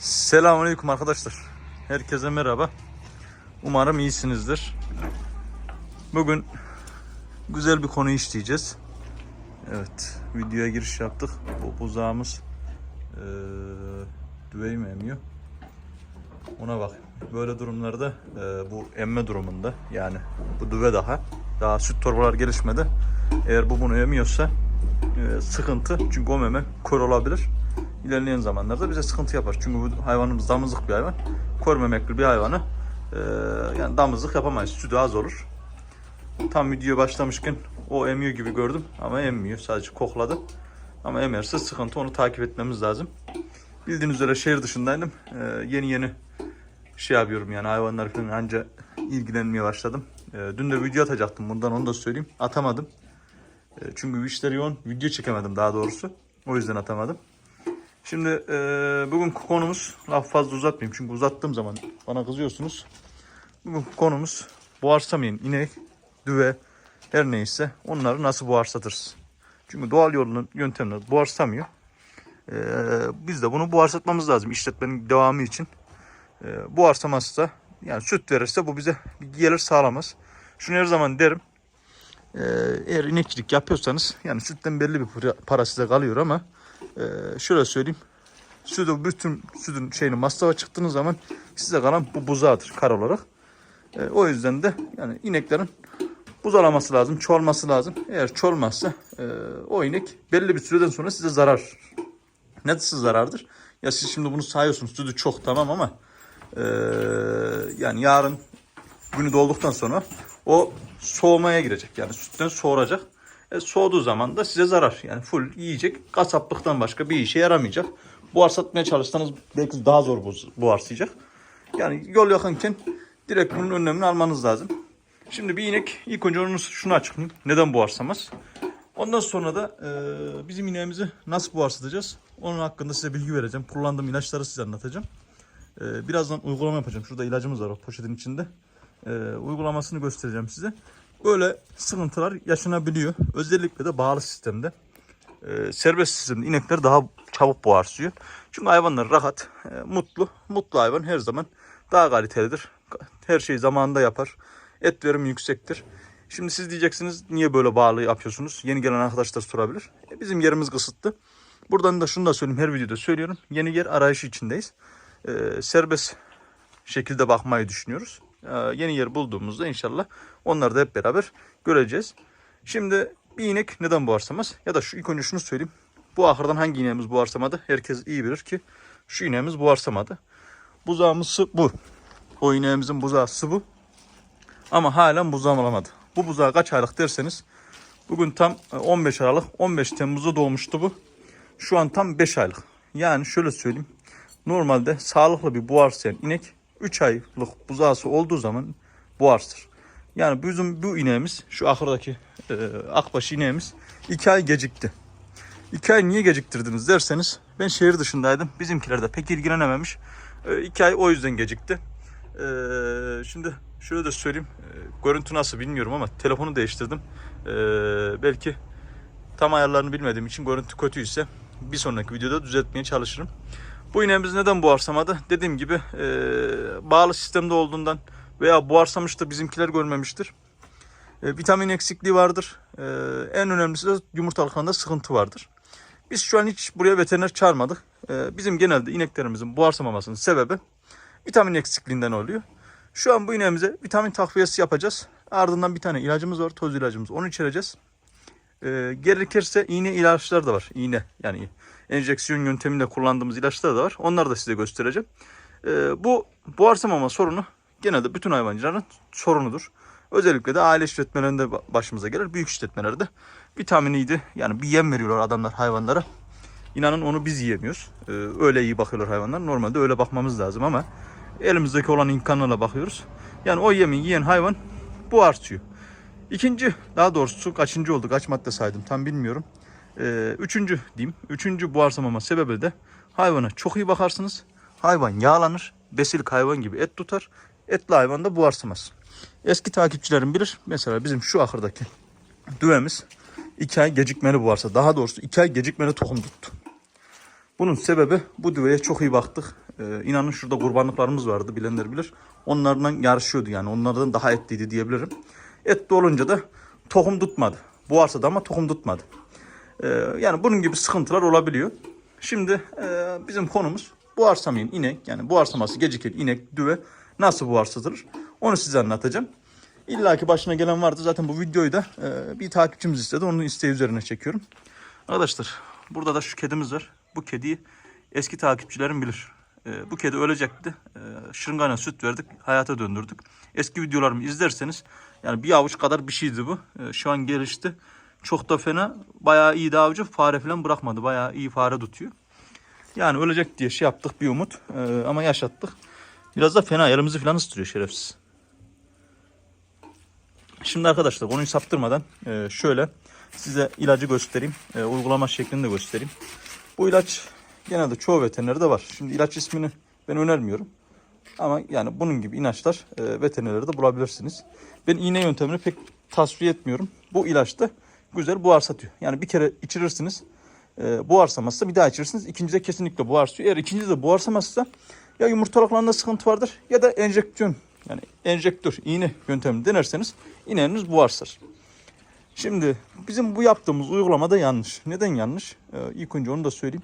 Selamünaleyküm arkadaşlar. Herkese merhaba. Umarım iyisinizdir. Bugün güzel bir konu işleyeceğiz. Evet, videoya giriş yaptık. Bu buzağımız eee düveyi mi emiyor? Ona bak. Böyle durumlarda eee, bu emme durumunda yani bu düve daha daha süt torbalar gelişmedi. Eğer bu bunu emiyorsa eee, sıkıntı çünkü o meme kör olabilir. İlerleyen zamanlarda bize sıkıntı yapar. Çünkü bu hayvanımız damızlık bir hayvan. Kör memekli bir hayvanı eee, yani damızlık yapamayız. Sütü az olur. Tam video başlamışken o emiyor gibi gördüm ama emmiyor. Sadece kokladı. Ama emerse sıkıntı onu takip etmemiz lazım. Bildiğiniz üzere şehir dışındaydım. Ee, yeni yeni şey yapıyorum yani hayvanlar falan anca ilgilenmeye başladım. Ee, dün de video atacaktım bundan onu da söyleyeyim. Atamadım. Ee, çünkü bu işler yoğun. Video çekemedim daha doğrusu. O yüzden atamadım. Şimdi e, bugün konumuz laf fazla uzatmayayım çünkü uzattığım zaman bana kızıyorsunuz. Bugün konumuz boğarsamayın inek, düve her neyse onları nasıl boğarsatırız. Çünkü doğal yolun yöntemleri boğarsamıyor. Ee, biz de bunu buharsatmamız lazım işletmenin devamı için. Ee, buharsamazsa yani süt verirse bu bize gelir sağlamaz. Şunu her zaman derim. Ee, eğer inekçilik yapıyorsanız yani sütten belli bir para size kalıyor ama e, şöyle söyleyeyim. Sütü bütün sütün şeyini masrafa çıktığınız zaman size kalan bu buzağıdır kar olarak. E, o yüzden de yani ineklerin buzalaması lazım, çoğalması lazım. Eğer çoğalmazsa e, o inek belli bir süreden sonra size zarar. Nasıl zarardır? Ya siz şimdi bunu sayıyorsunuz sütü çok tamam ama e, yani yarın günü dolduktan sonra o soğumaya girecek. Yani sütten soğuracak. E, soğuduğu zaman da size zarar. Yani full yiyecek. Kasaplıktan başka bir işe yaramayacak. Buhar satmaya çalışsanız belki daha zor buharsayacak. Yani yol yakınken direkt bunun önlemini almanız lazım. Şimdi bir inek ilk önce onu şunu açıklayayım. Neden buharsamaz? Ondan sonra da e, bizim ineğimizi nasıl buharsatacağız? Onun hakkında size bilgi vereceğim. Kullandığım ilaçları size anlatacağım. E, birazdan uygulama yapacağım. Şurada ilacımız var o poşetin içinde. E, uygulamasını göstereceğim size. Böyle sıkıntılar yaşanabiliyor. Özellikle de bağlı sistemde. E, serbest sistemde inekler daha çabuk boğarsıyor. Çünkü hayvanlar rahat, e, mutlu. Mutlu hayvan her zaman daha kalitelidir. Her şeyi zamanında yapar. Et verimi yüksektir. Şimdi siz diyeceksiniz niye böyle bağlı yapıyorsunuz? Yeni gelen arkadaşlar sorabilir. E, bizim yerimiz kısıtlı. Buradan da şunu da söyleyeyim her videoda söylüyorum. Yeni yer arayışı içindeyiz. E, serbest şekilde bakmayı düşünüyoruz. E, yeni yer bulduğumuzda inşallah onları da hep beraber göreceğiz. Şimdi bir inek neden boğarsamaz? Ya da şu ilk önce şunu söyleyeyim. Bu ahırdan hangi ineğimiz boğarsamadı? Herkes iyi bilir ki şu ineğimiz boğarsamadı. Buzağımız bu. O ineğimizin buzağısı bu. Ama halen buzağı alamadı. Bu buzağı kaç aylık derseniz bugün tam e, 15 Aralık 15 Temmuz'da doğmuştu bu. Şu an tam 5 aylık. Yani şöyle söyleyeyim. Normalde sağlıklı bir buharsayan inek 3 aylık buzağısı olduğu zaman buharsır. Yani bizim bu ineğimiz şu ahırdaki e, akbaş ineğimiz 2 ay gecikti. 2 ay niye geciktirdiniz derseniz ben şehir dışındaydım. Bizimkiler de pek ilgilenememiş. 2 ay o yüzden gecikti. Ee, şimdi şöyle de söyleyeyim. Ee, görüntü nasıl bilmiyorum ama telefonu değiştirdim. Ee, belki tam ayarlarını bilmediğim için görüntü kötüyse bir sonraki videoda düzeltmeye çalışırım. Bu ineğimiz neden buharsamadı? Dediğim gibi ee, bağlı sistemde olduğundan veya buharsamış da bizimkiler görmemiştir. Ee, vitamin eksikliği vardır. Ee, en önemlisi de yumurtalıklarında sıkıntı vardır. Biz şu an hiç buraya veteriner çağırmadık. Ee, bizim genelde ineklerimizin buharsamamasının sebebi vitamin eksikliğinden oluyor. Şu an bu ineğimize vitamin takviyesi yapacağız. Ardından bir tane ilacımız var, toz ilacımız. Onu içireceğiz. Ee, gerekirse iğne ilaçlar da var. İğne yani enjeksiyon yönteminde kullandığımız ilaçlar da var. Onları da size göstereceğim. Ee, bu buharsamama sorunu genelde bütün hayvancıların sorunudur. Özellikle de aile işletmelerinde ba- başımıza gelir. Büyük işletmelerde vitaminiydi. Yani bir yem veriyorlar adamlar hayvanlara. İnanın onu biz yiyemiyoruz. Ee, öyle iyi bakıyorlar hayvanlar. Normalde öyle bakmamız lazım ama elimizdeki olan imkanlarla bakıyoruz. Yani o yemi yiyen hayvan bu artıyor. İkinci, daha doğrusu kaçıncı oldu, kaç madde saydım tam bilmiyorum. Ee, üçüncü diyeyim. Üçüncü buharsamama sebebi de hayvana çok iyi bakarsınız. Hayvan yağlanır. Besilik hayvan gibi et tutar. Etli hayvan da buharsamaz. Eski takipçilerim bilir. Mesela bizim şu ahırdaki düvemiz iki ay gecikmeli buharsa. Daha doğrusu iki ay gecikmeli tohum tuttu. Bunun sebebi bu düveye çok iyi baktık. Ee, inanın şurada kurbanlıklarımız vardı bilenler bilir. Onlardan yarışıyordu yani onlardan daha etliydi diyebilirim. Etli olunca da tohum tutmadı. Bu arsada ama tohum tutmadı. Ee, yani bunun gibi sıkıntılar olabiliyor. Şimdi e, bizim konumuz bu arsamayın inek yani bu arsaması gecikel inek düve nasıl bu arsatılır onu size anlatacağım. İlla ki başına gelen vardı zaten bu videoyu da e, bir takipçimiz istedi onun isteği üzerine çekiyorum. Arkadaşlar burada da şu kedimiz var. Bu kediyi eski takipçilerim bilir. E, bu kedi ölecekti. E, şırıngayla süt verdik. Hayata döndürdük. Eski videolarımı izlerseniz yani bir avuç kadar bir şeydi bu. E, şu an gelişti. Çok da fena. Bayağı iyi avcı. Fare falan bırakmadı. Bayağı iyi fare tutuyor. Yani ölecek diye şey yaptık bir umut. E, ama yaşattık. Biraz da fena. Elimizi falan ısıtırıyor şerefsiz. Şimdi arkadaşlar konuyu saptırmadan e, şöyle size ilacı göstereyim. E, uygulama şeklini de göstereyim. Bu ilaç genelde çoğu veterinerde var. Şimdi ilaç ismini ben önermiyorum. Ama yani bunun gibi ilaçlar e, veterinerde bulabilirsiniz. Ben iğne yöntemini pek tasfiye etmiyorum. Bu ilaçta güzel buharsatıyor. Yani bir kere içirirsiniz. E, buharsamazsa bir daha içirirsiniz. İkincide kesinlikle buharsıyor. Eğer ikincide de buharsamazsa ya yumurtalıklarında sıkıntı vardır ya da enjeksiyon yani enjektör iğne yöntemi denerseniz ineğiniz buharsar. Şimdi bizim bu yaptığımız uygulamada yanlış. Neden yanlış? Ee, ilk önce onu da söyleyeyim.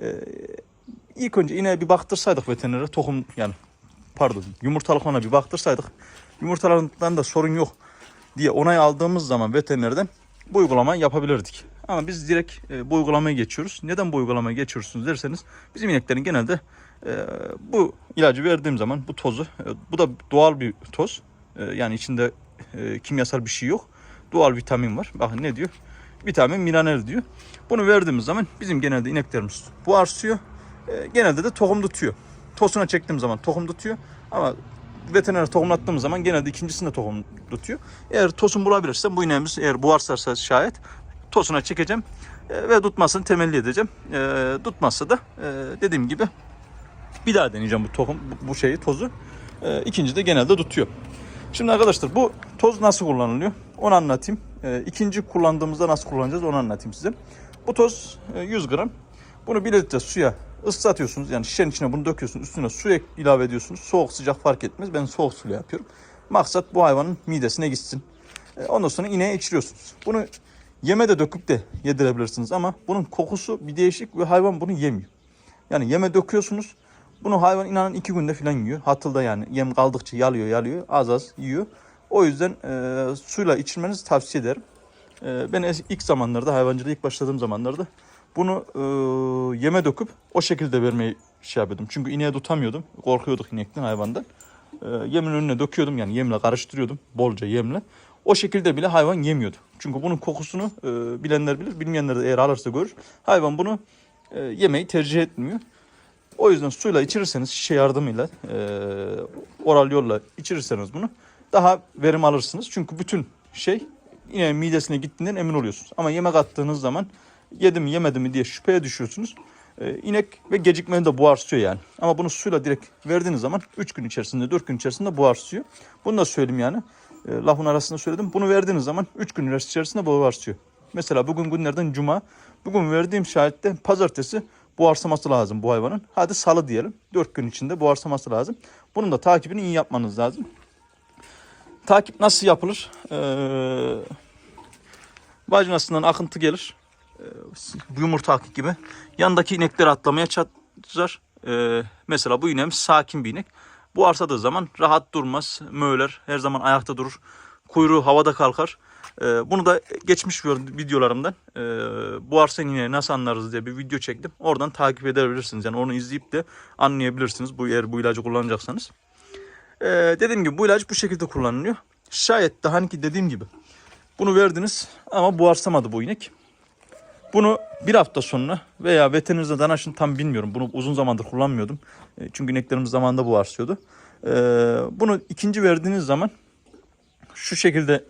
Ee, ilk önce ineğe bir baktırsaydık veterinere tohum yani pardon yumurtalıklarına bir baktırsaydık yumurtalarından da sorun yok diye onay aldığımız zaman veterinerden bu uygulamayı yapabilirdik. Ama biz direkt e, bu uygulamaya geçiyoruz. Neden bu uygulamaya geçiyorsunuz derseniz bizim ineklerin genelde e, bu ilacı verdiğim zaman bu tozu e, bu da doğal bir toz. E, yani içinde e, kimyasal bir şey yok. Doğal vitamin var. Bakın ne diyor? Vitamin mineral diyor. Bunu verdiğimiz zaman bizim genelde ineklerimiz bu arsıyor. E, genelde de tohum tutuyor. Tosuna çektiğim zaman tohum tutuyor. Ama veteriner tohumlattığımız zaman genelde ikincisinde tohum tutuyor. Eğer tosun bulabilirsem bu ineğimiz eğer buharsarsa şayet tosuna çekeceğim e, ve tutmasını temelli edeceğim. E, tutmazsa da e, dediğim gibi bir daha deneyeceğim bu tohum bu şeyi tozu. E, ikinci de genelde tutuyor. Şimdi arkadaşlar bu toz nasıl kullanılıyor? Onu anlatayım. E, ikinci kullandığımızda nasıl kullanacağız onu anlatayım size. Bu toz e, 100 gram. Bunu 1 litre suya ıslatıyorsunuz. Yani şişenin içine bunu döküyorsunuz. Üstüne su ilave ediyorsunuz. Soğuk sıcak fark etmez. Ben soğuk suyla yapıyorum. Maksat bu hayvanın midesine gitsin. E, ondan sonra ineğe içiriyorsunuz. Bunu yeme de döküp de yedirebilirsiniz ama bunun kokusu bir değişik ve hayvan bunu yemiyor. Yani yeme döküyorsunuz. Bunu hayvan inanın iki günde falan yiyor. Hatılda yani yem kaldıkça yalıyor yalıyor az az yiyor. O yüzden e, suyla içirmenizi tavsiye ederim. E, ben ilk zamanlarda hayvancılığa ilk başladığım zamanlarda bunu e, yeme döküp o şekilde vermeyi şey yapıyordum. Çünkü ineğe tutamıyordum. Korkuyorduk inekten hayvandan. E, yemin önüne döküyordum yani yemle karıştırıyordum bolca yemle. O şekilde bile hayvan yemiyordu. Çünkü bunun kokusunu e, bilenler bilir, bilmeyenler de eğer alırsa görür. Hayvan bunu e, yemeyi tercih etmiyor. O yüzden suyla içirirseniz şişe yardımıyla e, oral yolla içirirseniz bunu daha verim alırsınız. Çünkü bütün şey yine midesine gittiğinden emin oluyorsunuz. Ama yemek attığınız zaman yedi mi yemedi mi diye şüpheye düşüyorsunuz. E, inek ve gecikmeli de buharsıyor yani. Ama bunu suyla direkt verdiğiniz zaman 3 gün içerisinde 4 gün içerisinde buharsıyor. Bunu da söyleyeyim yani. E, lafın arasında söyledim. Bunu verdiğiniz zaman 3 gün içerisinde buharsıyor. Mesela bugün günlerden cuma. Bugün verdiğim şahitte pazartesi buharsaması lazım bu hayvanın. Hadi salı diyelim. 4 gün içinde buharsaması lazım. Bunun da takibini iyi yapmanız lazım. Takip nasıl yapılır? Ee, vajinasından akıntı gelir. Ee, yumurta akı gibi. Yandaki inekleri atlamaya çalışır. Ee, mesela bu ineğimiz sakin bir inek. Bu arsadığı zaman rahat durmaz. Möğler. Her zaman ayakta durur. Kuyruğu havada kalkar. Ee, bunu da geçmiş videolarımdan e, bu arsa nasıl anlarız diye bir video çektim. Oradan takip edebilirsiniz. Yani onu izleyip de anlayabilirsiniz. Bu eğer bu ilacı kullanacaksanız. Ee, dediğim gibi bu ilaç bu şekilde kullanılıyor. Şayet de hani ki dediğim gibi bunu verdiniz ama buharsamadı bu inek. Bunu bir hafta sonra veya veterinize danışın tam bilmiyorum. Bunu uzun zamandır kullanmıyordum. E, Çünkü ineklerimiz zamanında buharsıyordu. Bunu ikinci verdiğiniz zaman şu şekilde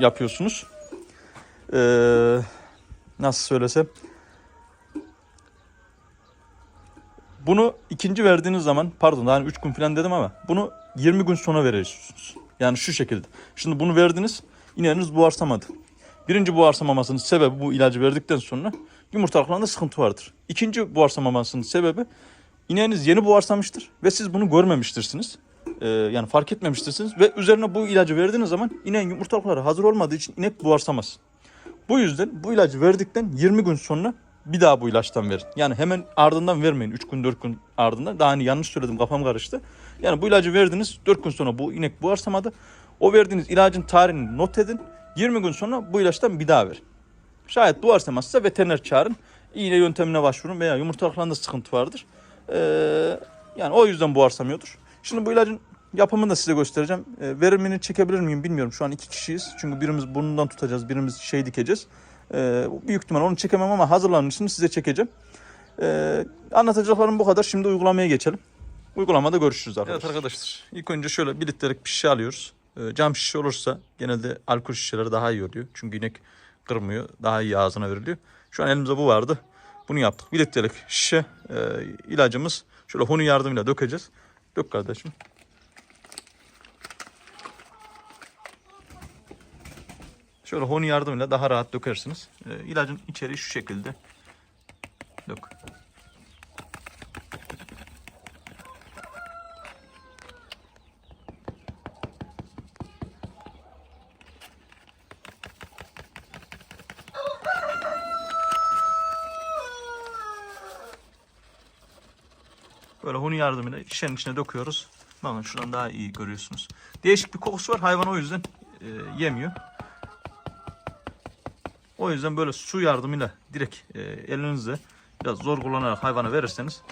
yapıyorsunuz. Ee, nasıl söylesem. Bunu ikinci verdiğiniz zaman pardon daha 3 gün falan dedim ama bunu 20 gün sonra veriyorsunuz. Yani şu şekilde. Şimdi bunu verdiniz ineğiniz buharsamadı. Birinci buharsamamasının sebebi bu ilacı verdikten sonra yumurtalıklarında sıkıntı vardır. İkinci buharsamamasının sebebi ineğiniz yeni buharsamıştır ve siz bunu görmemiştirsiniz. Ee, yani fark etmemiştirsiniz ve üzerine bu ilacı verdiğiniz zaman ineğin yumurtalıkları hazır olmadığı için inek buharsamaz. Bu yüzden bu ilacı verdikten 20 gün sonra bir daha bu ilaçtan verin. Yani hemen ardından vermeyin. 3 gün 4 gün ardından. Daha hani yanlış söyledim kafam karıştı. Yani bu ilacı verdiniz 4 gün sonra bu inek buharsamadı. O verdiğiniz ilacın tarihini not edin. 20 gün sonra bu ilaçtan bir daha verin. Şayet buharsamazsa veteriner çağırın. İğne yöntemine başvurun veya yumurtalıklarında sıkıntı vardır. Ee, yani o yüzden buharsamıyordur. Şimdi bu ilacın yapımını da size göstereceğim. Ee, verimini çekebilir miyim bilmiyorum. Şu an iki kişiyiz. Çünkü birimiz burnundan tutacağız, birimiz şey dikeceğiz. Ee, büyük ihtimal onu çekemem ama hazırlanın için size çekeceğim. Ee, anlatacaklarım bu kadar. Şimdi uygulamaya geçelim. Uygulamada görüşürüz arkadaşlar. Evet arkadaşlar. İlk önce şöyle bir litrelik bir şişe alıyoruz. Ee, cam şişe olursa genelde alkol şişeleri daha iyi oluyor. Çünkü inek kırmıyor. Daha iyi ağzına veriliyor. Şu an elimizde bu vardı. Bunu yaptık. Bir litrelik şişe e, ilacımız. Şöyle honu yardımıyla dökeceğiz. Dök kardeşim. Şöyle honu yardımıyla daha rahat dökersiniz. E, ilacın içeriği şu şekilde. Dök. Böyle hunu yardımıyla şişenin içine döküyoruz. Bakın şuradan daha iyi görüyorsunuz. Değişik bir kokusu var. Hayvan o yüzden e, yemiyor. O yüzden böyle su yardımıyla direkt e, elinizle biraz zor kullanarak hayvana verirseniz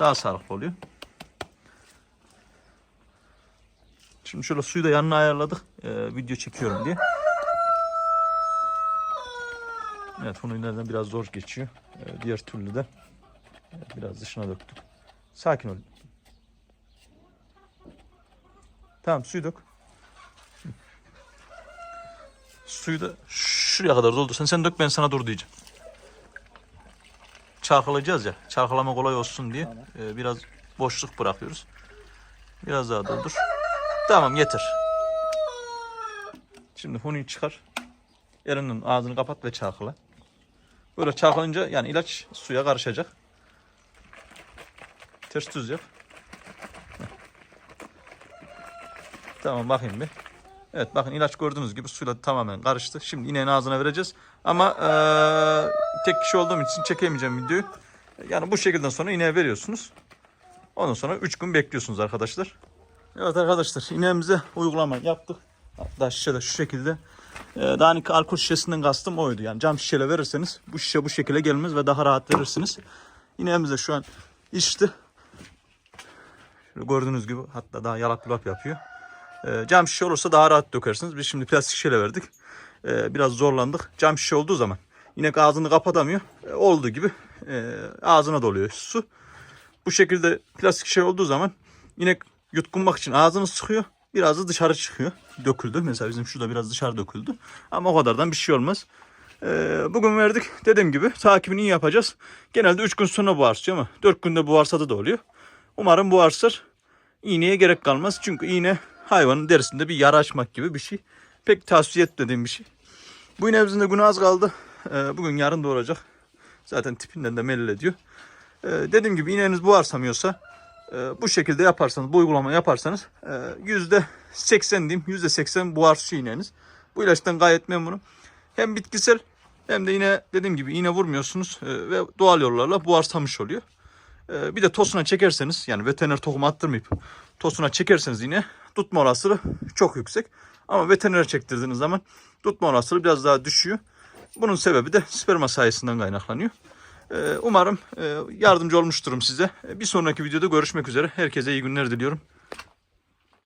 daha sağlıklı oluyor. Şimdi şöyle suyu da yanına ayarladık. e, video çekiyorum diye. Evet bunu ileriden biraz zor geçiyor. E, diğer türlü de e, biraz dışına döktük. Sakin ol. Tamam suyu dök. Suyu da şuraya kadar doldursan sen dök ben sana dur diyeceğim. Çarkılayacağız ya. Çarkılama kolay olsun diye e, biraz boşluk bırakıyoruz. Biraz daha doldur. Tamam yeter. Şimdi hunuyu çıkar. Elinin ağzını kapat ve çarkıla. Böyle çarkılınca yani ilaç suya karışacak. Ters düz yap. Tamam bakayım bir. Evet bakın ilaç gördüğünüz gibi suyla tamamen karıştı. Şimdi ineğin ağzına vereceğiz. Ama eee, tek kişi olduğum için çekemeyeceğim videoyu. Yani bu şekilde sonra ineğe veriyorsunuz. Ondan sonra 3 gün bekliyorsunuz arkadaşlar. Evet arkadaşlar ineğimize uygulama yaptık. Hatta şişe de şu şekilde. Ee, daha hani alkol şişesinden kastım oydu. Yani cam şişeyle verirseniz bu şişe bu şekilde gelmez ve daha rahat verirsiniz. İneğimiz de şu an içti. Şöyle gördüğünüz gibi hatta daha yalap yulap yapıyor. Ee, cam şişe olursa daha rahat dökersiniz. Biz şimdi plastik şişeyle verdik. Ee, biraz zorlandık. Cam şişe olduğu zaman inek ağzını kapatamıyor. Ee, olduğu gibi e, ağzına doluyor su. Bu şekilde plastik şişe olduğu zaman inek yutkunmak için ağzını sıkıyor. Biraz da dışarı çıkıyor. Döküldü. Mesela bizim şurada biraz dışarı döküldü. Ama o kadardan bir şey olmaz. Bugün verdik. Dediğim gibi takibini iyi yapacağız. Genelde 3 gün sonra buharsıyor ama 4 günde buharsadı da oluyor. Umarım buharsır. İğneye gerek kalmaz. Çünkü iğne hayvanın derisinde bir yara açmak gibi bir şey. Pek tavsiye etmediğim bir şey. Bu ineğimizin de günü az kaldı. Ee, bugün yarın doğuracak. Zaten tipinden de belli ediyor. Ee, dediğim gibi ineğiniz buharsamıyorsa e, bu şekilde yaparsanız, bu uygulamayı yaparsanız e, yüzde seksen diyeyim, yüzde seksen buharsıyor ineğiniz. Bu ilaçtan gayet memnunum. Hem bitkisel hem de yine dediğim gibi iğne vurmuyorsunuz e, ve doğal yollarla buharsamış oluyor. E, bir de tosuna çekerseniz yani veteriner tohum attırmayıp tosuna çekerseniz yine tutma olasılığı çok yüksek. Ama veteriner çektirdiğiniz zaman tutma olasılığı biraz daha düşüyor. Bunun sebebi de sperma sayesinden kaynaklanıyor. Ee, Umarım e, yardımcı olmuşturum size. Bir sonraki videoda görüşmek üzere. Herkese iyi günler diliyorum.